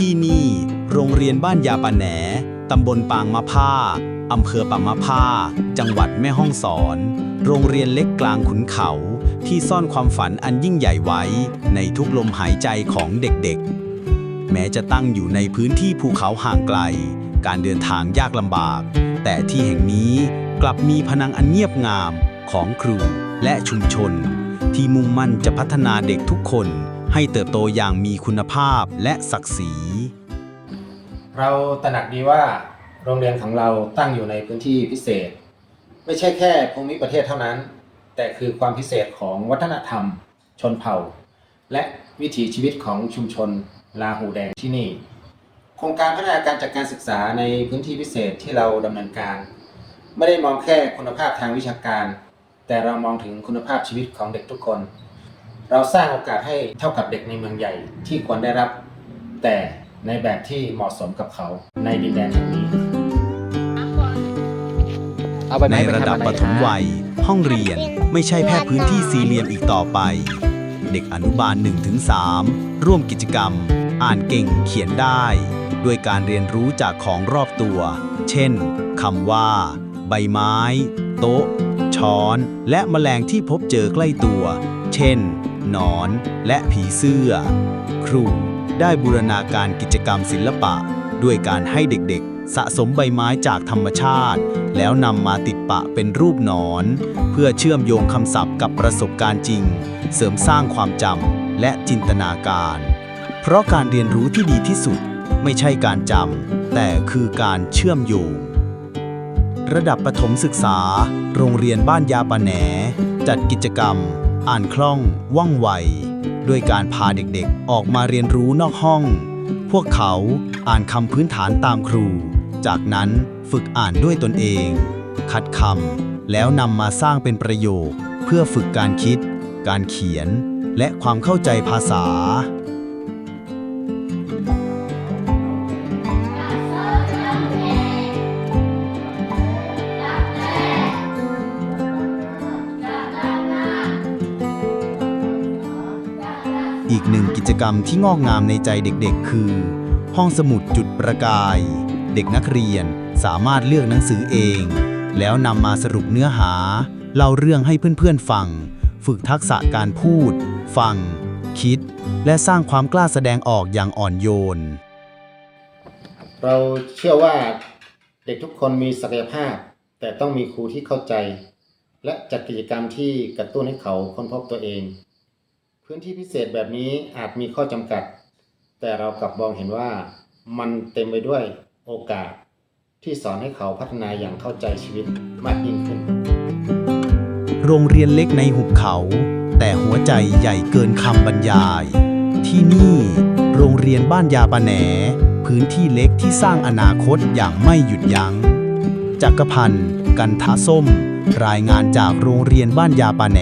ที่นี่ โรงเรียนบ้านยาปะแหนตำบลปางมะผ้าอำเภอปางมะผ้า จังหวัดแม่ฮ่องสอน โรงเรียนเล็กกลางขุนเขา ที่ซ่อนความฝันอันยิ่งใหญ่ไว้ ในทุกลมหายใจของเด็กๆ แม้จะตั้งอยู่ในพื้นที่ภูเขาห่างไกล การเดินทางยากลำบาก แต่ที่แห่งนี้กลับมีพนังอันเงียบงามของครูและชุมชน ที่มุ่งมั่นจะพัฒนาเด็กทุกคน ให้เติบโตอย่างมีคุณภาพและศักดิ์ศรี เราตระหนักดีว่าโรงเรียนของเราตั้งอยู่ในพื้นที่พิเศษ ไม่ใช่แค่ภูมิประเทศเท่านั้น แต่คือความพิเศษของวัฒนธรรม ชนเผ่า และวิถีชีวิตของชุมชนลาหูแดงที่นี่ โครงการพัฒนาการจัดการศึกษาในพื้นที่พิเศษที่เราดำเนินการ ไม่ได้มองแค่คุณภาพทางวิชาการ แต่เรามองถึงคุณภาพชีวิตของเด็กทุกคน เราสร้างโอกาสให้เท่ากับเด็กในเมืองใหญ่ที่ควรได้รับ แต่ในแบบที่เหมาะสมกับเขาในดินแดนแห่งนี้ในระดับปฐมวัย ห้องเรียนไม่ใช่แค่พื้นที่สี่เหลี่ยมอีกต่อไป เด็กอนุบาล 1-3 ร่วมกิจกรรม อ่านเก่งเขียนได้ ด้วยการเรียนรู้จากของรอบตัว เช่นคำว่า ใบไม้ โต๊ะ ช้อน และแมลงที่พบเจอใกล้ตัว เช่น นอน และผีเสื้อ ครูได้บูรณาการกิจกรรมศิลปะ ด้วยการให้เด็กๆ สะสมใบไม้จากธรรมชาติ แล้วนำมาติดปะเป็นรูปหนอน เพื่อเชื่อมโยงคำศัพท์กับประสบการณ์จริง เสริมสร้างความจำและจินตนาการ เพราะการเรียนรู้ที่ดีที่สุดไม่ใช่การจำแต่คือการเชื่อมโยง ระดับประถมศึกษา โรงเรียนบ้านยาปะแหน จัดกิจกรรม อ่านคล่อง ว่องไว ด้วยการพาเด็กๆ ออกมาเรียนรู้นอกห้อง พวกเขาอ่านคำพื้นฐานตามครู จากนั้นฝึกอ่านด้วยตนเอง คัดคำแล้วนำมาสร้างเป็นประโยค เพื่อฝึกการคิด การเขียน และความเข้าใจภาษา อีกหนึ่งกิจกรรมที่งอกงามในใจเด็กๆ คือ ห้องสมุดจุดประกาย เด็กนักเรียนสามารถเลือกหนังสือเอง แล้วนำมาสรุปเนื้อหา เล่าเรื่องให้เพื่อนๆฟัง ฝึกทักษะการพูด ฟัง คิด และสร้างความกล้าแสดงออกอย่างอ่อนโยน เราเชื่อว่าเด็กทุกคนมีศักยภาพ แต่ต้องมีครูที่เข้าใจ และจัดกิจกรรมที่กระตุ้นให้เขาค้นพบตัวเอง พื้นที่พิเศษแบบนี้อาจมีข้อจำกัด แต่เรากลับมองเห็นว่ามันเต็มไปด้วยโอกาสที่สอนให้เขาพัฒนาอย่างเข้าใจชีวิตมากยิ่งขึ้น โรงเรียนเล็กในหุบเขา แต่หัวใจใหญ่เกินคำบรรยาย ที่นี่ โรงเรียนบ้านยาปะแหน พื้นที่เล็กที่สร้างอนาคตอย่างไม่หยุดยัง้ง จักรพันธ์ กันทะส้ม รายงานจากโรงเรียนบ้านยาปะแหน